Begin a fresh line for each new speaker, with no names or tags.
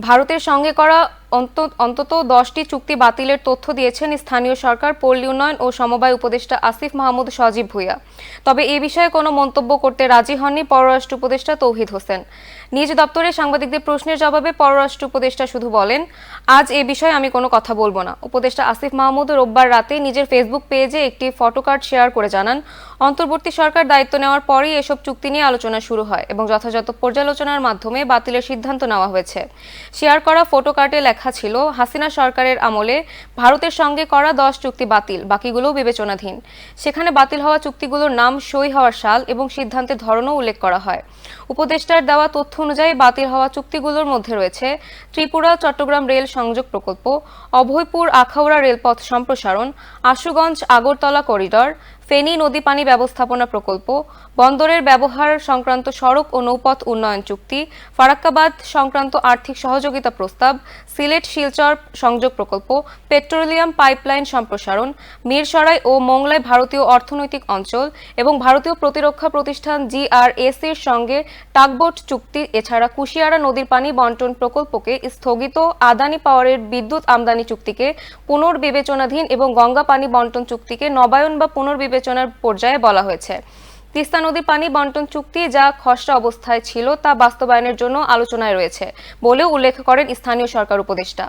ভারতের সঙ্গে করা অন্ত- অন্তত দশটি চুক্তি বাতিলের তথ্য দিয়েছেন স্থানীয় সরকার, পল্লী উন্নয়ন ও সমবায় উপদেষ্টা আসিফ মাহমুদ সজীব ভুইয়া। তবে এ বিষয়ে কোনো মন্তব্য করতে রাজি হননি পররাষ্ট্র উপদেষ্টা তৌহিদ হোসেন। নিজ দপ্তরে সাংবাদিকদের প্রশ্নের জবাবে পররাষ্ট্র উপদেষ্টা শুধু বলেন, আজ এ বিষয়ে আমি কোনো কথা বলব না। উপদেষ্টা আসিফ মাহমুদ রোববার রাতে নিজের ফেসবুক পেজে একটি ফটোকার্ড শেয়ার করে জানান, অন্তর্বর্তী সরকার দায়িত্ব নেওয়ার পরেই এসব চুক্তি নিয়ে আলোচনা শুরু হয় এবং যথাযথ পর্যালোচনার মাধ্যমে বাতিলের সিদ্ধান্ত নেওয়া হয়েছে। শেয়ার করা ফটোকার্ডে লেখা ছিল, হাসিনা সরকারের আমলে ভারতের সঙ্গে করা দশ চুক্তি বাতিল, বাকিগুলোও বিবেচনাধীন। সেখানে বাতিল হওয়া চুক্তিগুলোর নাম সই হওয়ার সাল এবং সিদ্ধান্তের ধরনও উল্লেখ করা হয়। উপদেষ্টার দেওয়া তথ্য অনুযায়ী বাতিল হওয়া চুক্তিগুলোর মধ্যে রয়েছে ত্রিপুরা, চট্টগ্রাম রেল সংযোগ প্রকল্প, অভয়পুর, আখাউড়া রেলপথ সম্প্রসারণ, আশুগঞ্জ, আগরতলা করিডর ফেনী নদী পানি ব্যবস্থাপনা প্রকল্প, বন্দরের ব্যবহার সংক্রান্ত সড়ক ও নৌপথ উন্নয়ন চুক্তি, ফারাক্কাবাদ সংক্রান্ত আর্থিক সহযোগিতা প্রস্তাব, সিলেট শিলচর সংযোগ প্রকল্প, পেট্রোলিয়াম পাইপলাইন সম্প্রসারণ, মিরসরাই ও মোংলায় ভারতীয় অর্থনৈতিক অঞ্চল এবং ভারতীয় প্রতিরক্ষা প্রতিষ্ঠান জিআরএসির সঙ্গে টাকবোট চুক্তি, এছাড়া কুশিয়ারা নদীর পানি বন্টন প্রকল্পকে স্থগিত আদানি পাওয়ারের বিদ্যুৎ আমদানি চুক্তিকে পুনর্বিবেচনাধীন এবং গঙ্গা পানি বন্টন চুক্তিকে নবায়ন বা পুনর্বিবেচনার পর্যায়ে বলা হয়েছে। তিস্তা নদীর পানি বন্টন চুক্তি যা খসড়া অবস্থায় ছিল তা বাস্তবায়নের জন্য আলোচনায় রয়েছে বলেও উল্লেখ করেন স্থানীয় সরকার উপদেষ্টা।